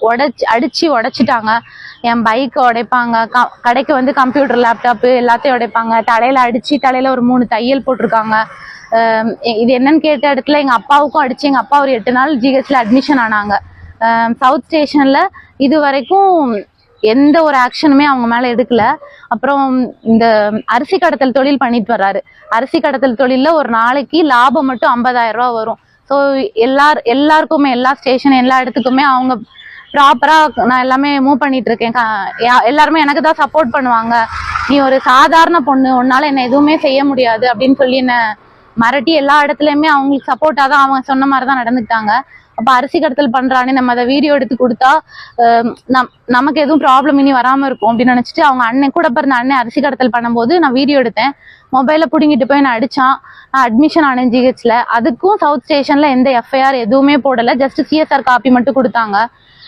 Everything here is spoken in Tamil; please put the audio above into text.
உடைச்சு அடிச்சு உடைச்சிட்டாங்க. என் பைக்கை உடைப்பாங்க. க- கடைக்கு வந்து கம்ப்யூட்டர் லேப்டாப்பு எல்லாத்தையும் உடைப்பாங்க. தலையில அடிச்சு தலையில ஒரு மூணு தையல் போட்டிருக்காங்க. இது என்னன்னு கேட்ட இடத்துல எங்க அப்பாவுக்கும் அடிச்சு எங்க அப்பா ஒரு எட்டு நாள் ஜிஹெச்ல அட்மிஷன் ஆனாங்க. சவுத் ஸ்டேஷன்ல இது வரைக்கும் எந்த ஒரு ஆக்ஷனுமே அவங்க மேல எடுக்கல. அப்புறம் இந்த அரிசி கடத்தல் தொழில் பண்ணிட்டு வர்றாரு. அரிசி கடத்தல் தொழில்ல ஒரு நாளைக்கு லாபம் மட்டும் ஐம்பதாயிரம் ரூபா வரும். ஸோ எல்லார் எல்லாருக்குமே எல்லா ஸ்டேஷன் எல்லா இடத்துக்குமே அவங்க ப்ராப்பராக நான் எல்லாமே மூவ் பண்ணிட்டு இருக்கேன் எல்லாருமே எனக்கு தான் சப்போர்ட் பண்ணுவாங்க. நீ ஒரு சாதாரண பொண்ணு உன்னால என்ன எதுவுமே செய்ய முடியாது அப்படின்னு சொல்லி என்ன மிரட்டி எல்லா இடத்துலையுமே அவங்களுக்கு சப்போர்ட்டா தான் அவங்க சொன்ன மாதிரி தான் நடந்துக்கிட்டாங்க. அப்போ அரிசி கடத்தல் பண்றானே நம்ம அதை வீடியோ எடுத்து கொடுத்தா நம் நமக்கு எதுவும் ப்ராப்ளம் இனி வராமல் இருக்கும் அப்படின்னு நினச்சிட்டு அவங்க அண்ணன் கூட பிறந்த அண்ணன் அரிசி கடத்தல் பண்ணும்போது நான் வீடியோ எடுத்தேன். மொபைலில் பிடுங்கிட்டு போய் நான் அடிச்சான். நான் அட்மிஷன் ஆனேன் ஜிஹெச்சில் அதுக்கும் சவுத் ஸ்டேஷனில் எந்த எஃப்ஐஆர் எதுவுமே போடலை. ஜஸ்ட் சிஎஸ்ஆர் காப்பி மட்டும் கொடுத்தாங்க.